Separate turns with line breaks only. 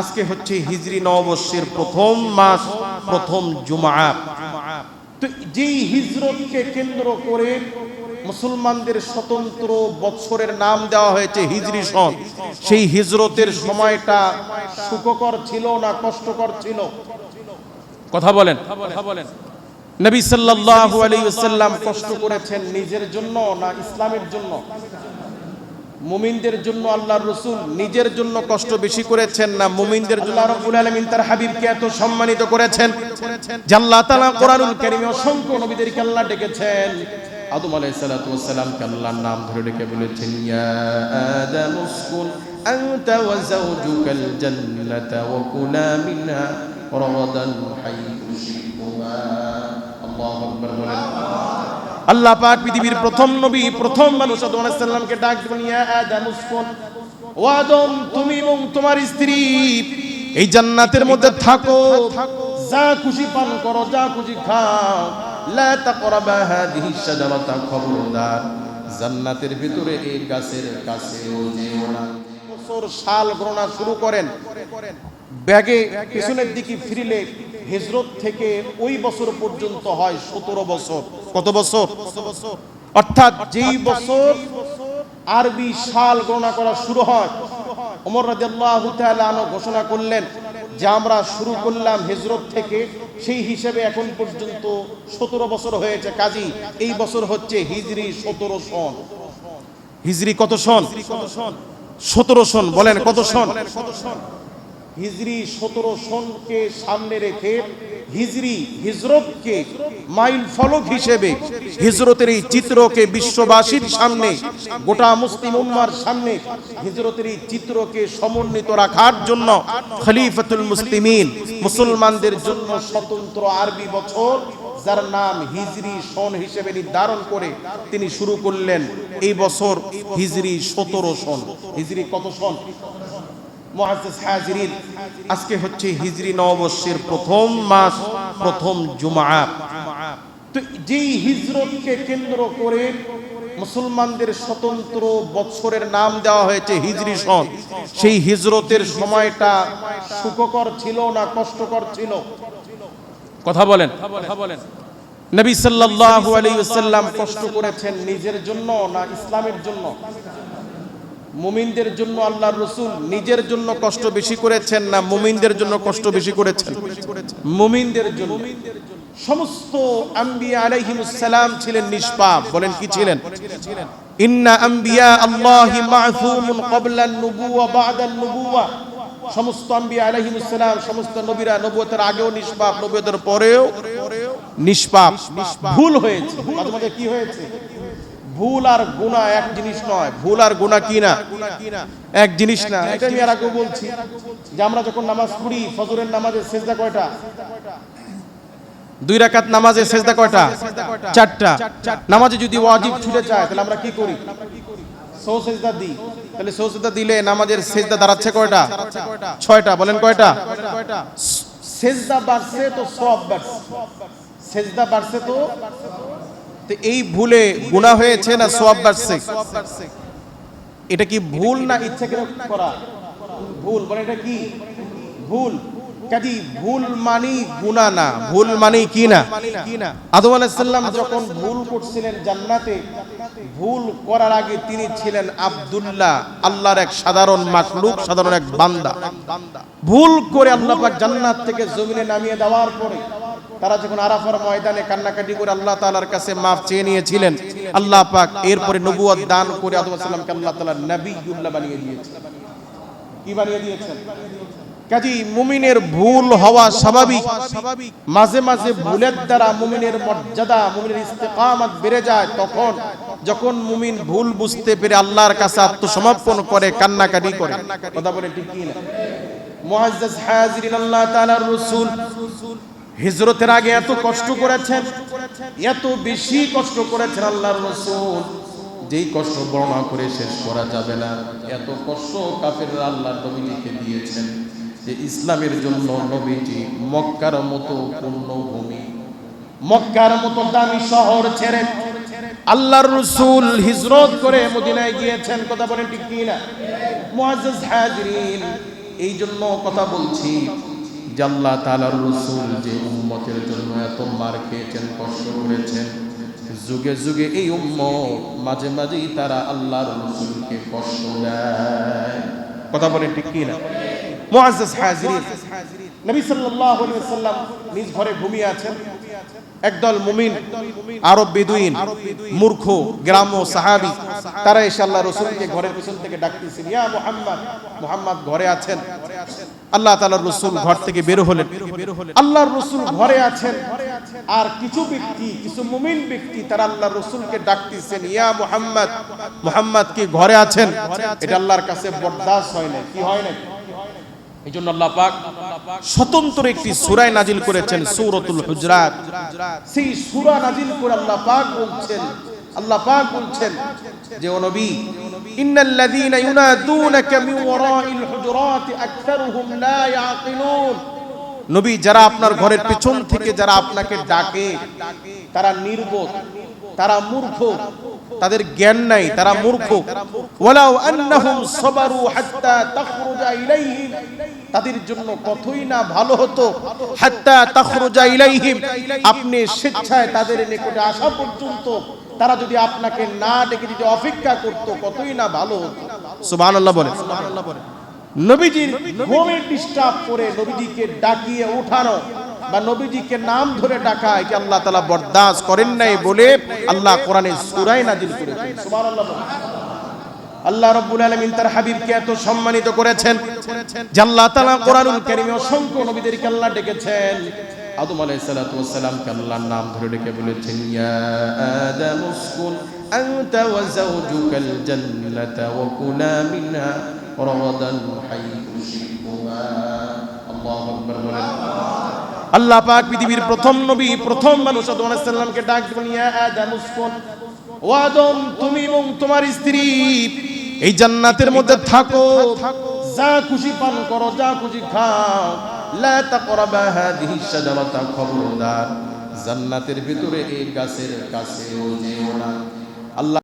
আজকে হচ্ছে হিজরি নববর্ষের প্রথম মাস, প্রথম জুমা তো যেই হিজরতকে কেন্দ্র করে মুসলমানদের স্বতন্ত্র বৎসরের নাম দেওয়া হয়েছে হিজরি সন, সেই হিজরতের সময়টা সুখকর ছিল না কষ্টকর ছিল? কথা বলেন কথা বলেন। নবী সাল্লাল্লাহু আলাইহি ওয়াসাল্লাম কষ্ট করেছেন নিজের জন্য না ইসলামের জন্য? মুমিনদের জন্য আল্লাহর রসুল নিজের জন্য কষ্ট বেশি করেছেন না, মুমিনদের জন্য রাব্বুল আলামিন তার হাবিবকে এত সম্মানিত করেছেন যে আল্লাহ তাআলা কোরআনুল কারীমে অসংখ্য নবীদেরকে আল্লাহ ডেকেছেন। আদম আলাইহিস সালাতু আল্লাহর নাম ধরে ডেকে বলেছেন, ইয়া আদাম আল্লাহ পাক পৃথিবীর প্রথম নবী, প্রথম মানুষ আদম আলাইহিস সালামকে ডাক দিলেন ইয়া আদম, উসকুন। ও আদম, তুমি এবং তোমার স্ত্রী, এই জান্নাতের মধ্যে থাকো। যা খুশি পান করো, যা খুশি খাও। লা তাকরাবা হাদিহি শাজারাতা খবরদার। জান্নাতের ভিতরে এই গাছের কাছেও যেও না। বছর সাল গণনা শুরু করেন। ব্যাগে পিছনের দিকে ফিরিলে হিজরত থেকে ওই বছর পর্যন্ত হয় সতেরো বছর। কত বছর? অর্থাৎ যেই বছর আরবি সাল গণনা করা শুরু হয়, ওমর রাদিয়াল্লাহু তাআলা আনহু ঘোষণা করলেন যে আমরা শুরু করলাম হিজরত থেকে সেই হিসেবে এখন পর্যন্ত সতেরো বছর হয়েছে। কাজী, এই বছর হচ্ছে হিজরি সতেরো সন। হিজরি কত সন? সতেরো সন। বলেন কত সন? হিজরি সতেরো সনকে সামনে রেখে হিজরি হিজরতকে মাইল ফলক হিসেবে হিজরতের এই চিত্রকে বিশ্ববাসীর সামনে, গোটা মুসলিম উম্মার সামনে হিজরতের এই চিত্রকে সমন্বিত রাখার জন্য খলিফাতুল মুসলিমিন, মুসলমানদের জন্য স্বতন্ত্র আরবি বছর, যার নাম হিজরি সন হিসেবে নির্ধারণ করে তিনি শুরু করলেন এই বছর হিজরি সতেরো সন। হিজরি কত সন? মুআজ্জাজ হাজিরিন, আজকে হচ্ছে হিজরি নববর্ষের প্রথম মাস, প্রথম জুমা তো যেই হিজরতকে কেন্দ্র করে মুসলমানদের স্বতন্ত্র বৎসরের নাম দেওয়া হয়েছে হিজরি সন, সেই হিজরতের সময়টা সুখকর ছিল না কষ্টকর ছিল? কথা বলেন বলেন। নবী সাল্লাল্লাহু আলাইহি ওয়াসাল্লাম কষ্ট করেছেন নিজের জন্য না ইসলামের জন্য? মুমিনদের জন্য আল্লাহর রসুল নিজের জন্য কষ্ট বেশি করেছেন না মুমিনদের জন্য কষ্ট বেশি করেছেন? মুমিনদের জন্য। সমস্ত আম্বিয়া আলাইহিমুস সালাম ছিলেন নিষ্পাপ। বলেন কি ছিলেন? ইন্না আম্বিয়া আল্লাহি মা'সুমুন ক্বাবলা আন-নুবুওয়া বা'দা আন-নুবুওয়া সমস্ত আম্বিয়া আলাইহিমুস সালাম, সমস্ত নবীরা নবুয়তের আগেও নিষ্পাপ, নবুয়তের পরেও নিষ্পাপ, ভুল হয়েছে। মাঝে মাঝে কি হয়েছে? ভুল আর গুণা এক জিনিস নয়। ভুল আর গুণা কি না? এক জিনিস না। এটা আমি আর আগে বলছি যে আমরা যখন নামাজ পড়ি ফজরের নামাজে সেজদা কয়টা? দুই রাকাত নামাজে সেজদা কয়টা? চারটা। নামাজে যদি ওয়াজিব ছুটে যায় তাহলে আমরা কি করি? সৌ সেজদা দিই। তাহলে সৌ সেজদা দিলে নামাজের সেজদা দাঁড়াচ্ছে কয়টা? ছয়টা। বলেন কয়টা? সেজদা বাড়ছে তো সব বাড়ছে। সেজদা বাড়ছে তো তো এই ভুলে গুণা হয়েছে না সোয়াব বাড়ছে? এটা কি ভুল না ইচ্ছা করে ভুল মানে এটা কি? ভুল। ভুল মানি গুণা না, ভুল মানি কি না? আদম আলাইসাল্লাম যখন ভুল করছিলেন জান্নাতে, ভুল করার আগে তিনি ছিলেন আব্দুল্লাহ, আল্লাহর এক সাধারণ মাকলুক সাধারণ এক বান্দা। ভুল করে আল্লাহ পাক জান্নাত থেকে জমিনে নামিয়ে দেওয়ার পরে তারা যখন আরাফার ময়দানে কান্নাকাটি করে আল্লাহ তাআলার কাছে মাফ চেয়ে নিয়েছিলেন, আল্লাহ পাক এরপরে নবুয়ত দান করে আদম সাল্লামকে আল্লাহ তাআলা নবিয়ুল্লাহ বানিয়ে দিয়েছেন। কি বানিয়ে দিয়েছেন? কাজী মুমিনের ভুল হওয়া স্বাভাবিক। মাঝে মাঝে ভুলের দ্বারা মুমিনের মর্যাদা, মুমিনের ইস্তেকামাত বেড়ে যায়। তখন যখন মুমিন ভুল বুঝতে পেরে আল্লাহর কাছে আত্মসমর্পণ করে, কান্নাকাটি করে। কথা বলে ঠিক কি না মুআজ্জাজ হাজিরিন, আল্লাহ তাআলার রাসূল হিজরতের আগে এত কষ্ট করেছেন, এত বেশি কষ্ট করেছেন আল্লাহর রসুল। যেই কষ্ট বর্ণনা করে শেষ করা যাবে না। এত কষ্ট কাফের আল্লাহর নবীজিকে দিয়েছেন যে ইসলামের জন্য নবীজি মক্কার মতো পূর্ণভূমি মক্কার মতো দামি শহর ছেড়ে আল্লাহর রসুল হিজরত করে মদিনায় গিয়েছেন। কথা বলেন ঠিক কি না মুআজ্জাজ এই জন্য কথা বলছি যে তালার রসুল যে উম্মতের জন্য এত মার খেয়েছেন, কষ্ট করেছেন। যুগে যুগে এই উম্মত, মাঝে মাঝেই তারা আল্লাহর রসুলকে কষ্ট দেয়। কথা বলেন ঠিক কি না? মুআজ্জাজ হাজরিন, নবী সাল্লাল্লাহু আলাইহি ওয়াসাল্লাম নিজ ঘরে ঘুমিয়ে আছেন। একদল মুমিন আরব বেদুইন মূর্খ গ্রাম ও সাহাবি তারা এসে আল্লাহ রসুলকে ঘরের পিছন থেকে ডাকতেছেন ইয়া মুহাম্মদ মুহাম্মদ ঘরে আছেন। আল্লাহ তাআলার রসুল ঘর থেকে বের হলেন। আল্লাহর রসুল ঘরে আছেন। আর কিছু ব্যক্তি কিছু মুমিন ব্যক্তি তারা আল্লাহর রসুলকে ডাকতেছেন ইয়া মুহাম্মদ মুহাম্মদ কি ঘরে আছেন? এটা আল্লাহর কাছে বরদাস্ত হয় না কি হয় না এই জন্য স্বতন্ত্র একটি সূরা নাজিল করেছেন সূরাতুল হুজরাত। সেই সূরা নাজিল করে বলছেন, আল্লাহ পাক বলছেন যে, ও নবী ইন্নাল লাযীনা ইউনাদুনাকা মিন ওয়ারাইল হুজুরাতি আকতারুহুম লা ইয়াকিলুন। নবী, যারা আপনার ঘরের পেছন থেকে যারা আপনাকে ডাকে, তারা নির্বোধ, তারা মূর্খ তাদের জ্ঞান নাই তারা মূর্খ। ওয়ালাউ আন্নাহুম সাবারু হাত্তা তাখরুজা ইলাইহিম। তাদের জন্য কতই না ভালো হতো হাত্তা তাখরুজা ইলাইহিম। আপনি স্বেচ্ছায় তাদের নিকটে আসা পর্যন্ত তারা যদি আপনাকে না ডেকে যদি অপেক্ষা করত কতই না ভালো হতো। সুবহানাল্লাহ বলে সুবহানাল্লাহ বলে নবীজির ঘুমে ডিস্টার্ব করে নবীজিকে ডাকিয়ে উঠানো বা নবীজিকে নাম ধরে ডাকা এটা আল্লাহ তাআলা বরদাস্ত করেন নাই বলে আল্লাহ কোরআনে সূরায় নাজিল করেছেন। আল্লাহ রাব্বুল আলামিন তার হাবিবকে এত সম্মানিত করেছেন আল্লাহ তাআলা কোরআনুল কারীমে অসংখ্য নবীদেরকে আল্লাহ ডেকেছেন। আদম আল্লাহর নাম ধরে ডেকে বলেছেন, ইয়া আদাম আল্লাহ পাক পৃথিবীর প্রথম নবী, প্রথম মানুষ আদম আলাইহিস সালামকে ডাক দিলেন, ইয়া আদাম উসকুন। ও আদম, তুমি এবং তোমার স্ত্রী, এই জান্নাতের মধ্যে থাকো। যা খুশি পান করো, যা খুশি খাও। লা তাকরাবা হাদিহি শাজারাতা খবরদার। জান্নাতের ভিতরে এই গাছের কাছেও যেও না। আল্লাহ